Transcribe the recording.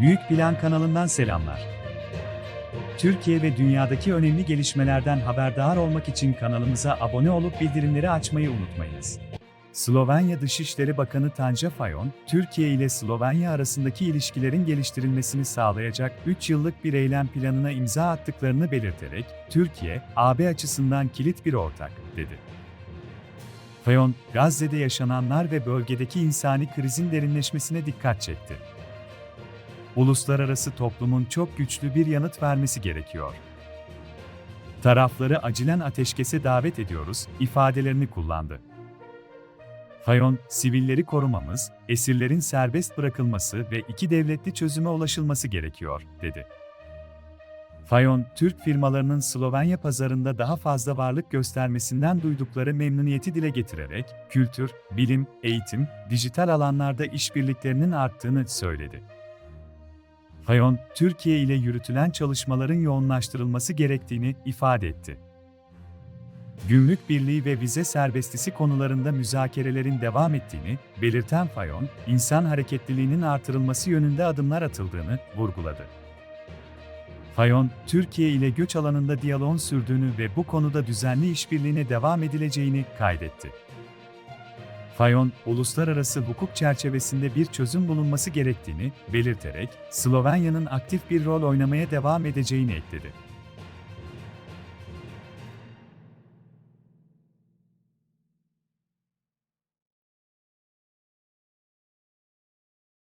Büyük Plan kanalından selamlar. Türkiye ve dünyadaki önemli gelişmelerden haberdar olmak için kanalımıza abone olup bildirimleri açmayı unutmayınız. Slovenya Dışişleri Bakanı Tanja Fajon, Türkiye ile Slovenya arasındaki ilişkilerin geliştirilmesini sağlayacak 3 yıllık bir eylem planına imza attıklarını belirterek, Türkiye, AB açısından kilit bir ortak, dedi. Fayon, Gazze'de yaşananlar ve bölgedeki insani krizin derinleşmesine dikkat çekti. Uluslararası toplumun çok güçlü bir yanıt vermesi gerekiyor. Tarafları acilen ateşkese davet ediyoruz ifadelerini kullandı. Fayon, sivilleri korumamız, esirlerin serbest bırakılması ve iki devletli çözüme ulaşılması gerekiyor, dedi. Fayon, Türk firmalarının Slovenya pazarında daha fazla varlık göstermesinden duydukları memnuniyeti dile getirerek, kültür, bilim, eğitim, dijital alanlarda işbirliklerinin arttığını söyledi. Fayon, Türkiye ile yürütülen çalışmaların yoğunlaştırılması gerektiğini ifade etti. Gümrük birliği ve vize serbestisi konularında müzakerelerin devam ettiğini belirten Fayon, insan hareketliliğinin artırılması yönünde adımlar atıldığını vurguladı. Fayon, Türkiye ile göç alanında diyaloğun sürdüğünü ve bu konuda düzenli işbirliğine devam edileceğini kaydetti. Fayon, uluslararası hukuk çerçevesinde bir çözüm bulunması gerektiğini belirterek, Slovenya'nın aktif bir rol oynamaya devam edeceğini ekledi.